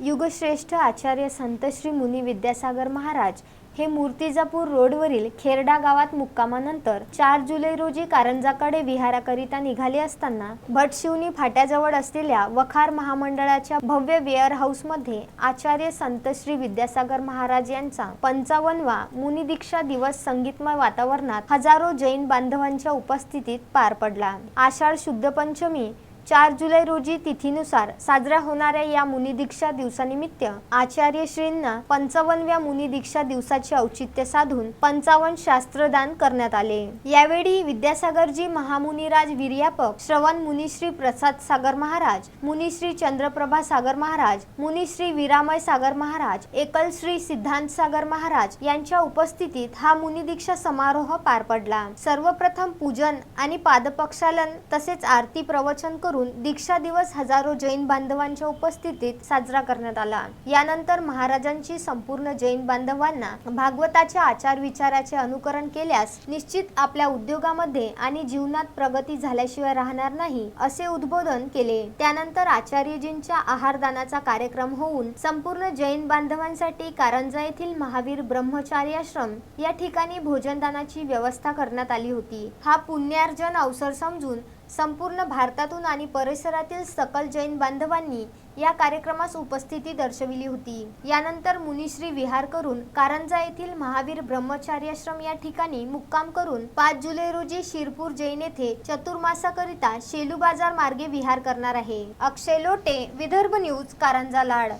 युगश्रेष्ठ आचार्य संत श्री मुनी विद्यासागर महाराज हे मूर्तिजापूर रोडवरील खेरडा गावात मुक्कामानंतर चार जुलै रोजी कारंजाकडे विहाराकरिता निघाले असताना भटशिवनी फाट्याजवळ असलेल्या वखार महामंडळाच्या भव्य वेअर हाऊसमध्ये आचार्य संत श्री विद्यासागर महाराज यांचा पंचावन्नवा मुनिदीक्षा दिवस संगीतमय वातावरणात हजारो जैन बांधवांच्या उपस्थितीत पार पडला. आषाढ शुद्ध पंचमी चार जुलै रोजी तिथीनुसार साजऱ्या होणाऱ्या या मुनिदीक्षा दिवसानिमित्त आचार्यश्रींना पंचावन्नव्या मुनिदीक्षा दिवसाचे औचित्य साधून पंचावन्न शास्त्रदान करण्यात आले. यावेळी विद्यासागरजी महामुनिराज विर्यापक श्रवण मुनिश्री प्रसाद सागर महाराज मुनिश्री चंद्रप्रभा सागर महाराज मुनिश्री विरामय सागर महाराज एकल श्री सिद्धांत सागर महाराज यांच्या उपस्थितीत हा मुनिदीक्षा समारोह पार पडला. सर्वप्रथम पूजन आणि पादपक्षालन तसेच आरती प्रवचन करून दीक्षा दिवस हजारो जैन बांधवांच्या उपस्थितीत साजरा करण्यात आला. यानंतर महाराजांची संपूर्ण जैन बांधवांना भागवताच्या आचार विचाराचे अनुकरण केल्यास निश्चित आपल्या उद्योगामध्ये आणि जीवनात प्रगती झाल्याशिवाय राहणार नाही असे उद्बोधन केले. त्यानंतर आचार्यजींच्या आहारदानाचा कार्यक्रम होऊन संपूर्ण जैन बांधवांसाठी कारंजा येथील महावीर ब्रह्मचार्याश्रम या ठिकाणी भोजनदानाची व्यवस्था करण्यात आली होती. हा पुण्यार्जन अवसर समजून संपूर्ण भारतातून आणि परिसरातील सकल जैन बांधवांनी या कार्यक्रमास उपस्थिती दर्शविली होती. यानंतर मुनिश्री विहार करून कारंजा येथील महावीर ब्रह्मचार्याश्रम या ठिकाणी मुक्काम करून पाच जुलै रोजी शिरपूर जैन येथे चतुर्मासाकरिता शेलू बाजार मार्गे विहार करणार आहे. अक्षय लोटे विदर्भ न्यूज कारंजा लाड.